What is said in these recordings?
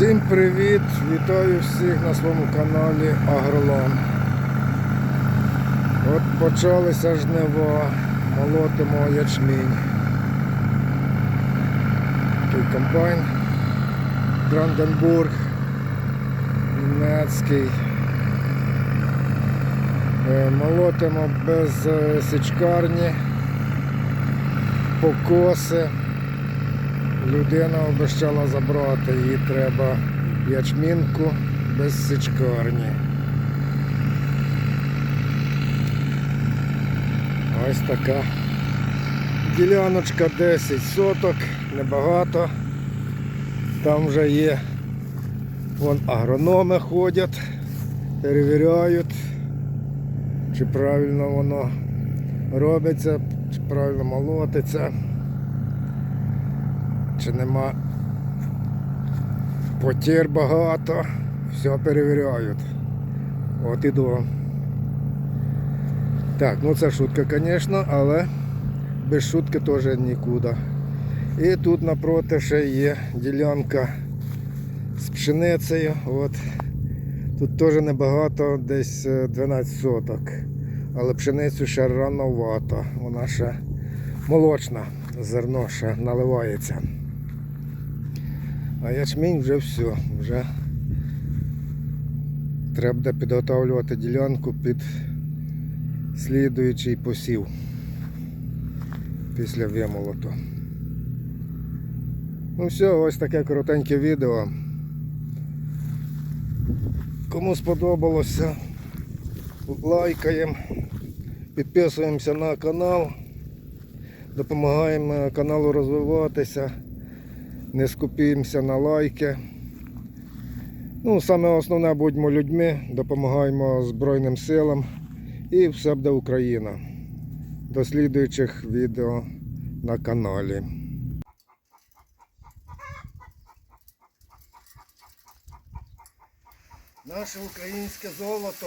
Всім привіт! Вітаю всіх на своєму каналі Агролан. От почалися жнива, молотимо ячмінь. Такий комбайн Бранденбург, німецький. Е, Молотимо без е, січкарні, покоси. Людина обіцяла забрати, їй треба ячмінку без січкарні. Ось така діляночка 10 соток, небагато. Там вже є вон агрономи ходять, перевіряють, чи правильно воно робиться, чи правильно молотиться чи нема потір багато, все перевіряють. От іду. Так, ну це шутка, звісно, але без шутки теж нікуди. І тут напроти ще є ділянка з пшеницею. От. Тут теж небагато, десь е, 12 соток. Але пшеницю ще рановато. Вона ще молочна, зерно ще наливається. А ячмінь вже все, вже треба підготовлювати ділянку під слідуючий посів після вимолоту. Ну все, ось таке коротеньке відео. Кому сподобалося, лайкаємо, підписуємося на канал, допомагаємо каналу розвиватися не скупімося на лайки. Ну, саме основне будьмо людьми, допомагаємо Збройним силам і все буде Україна. До слідуючих відео на каналі. Наше українське золото.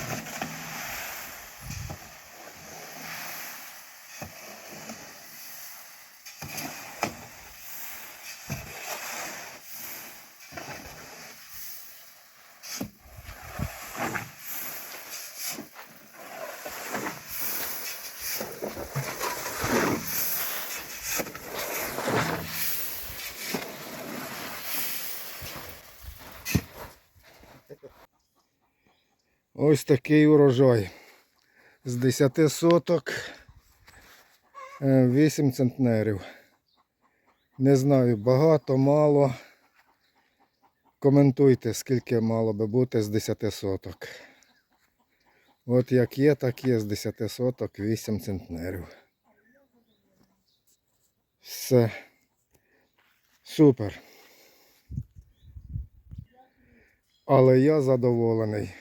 Ось такий урожай. З 10 соток 8 центнерів. Не знаю, багато, мало. Коментуйте, скільки мало би бути з 10 соток. От як є, так є з 10 соток 8 центнерів. Все. Супер. Але я задоволений.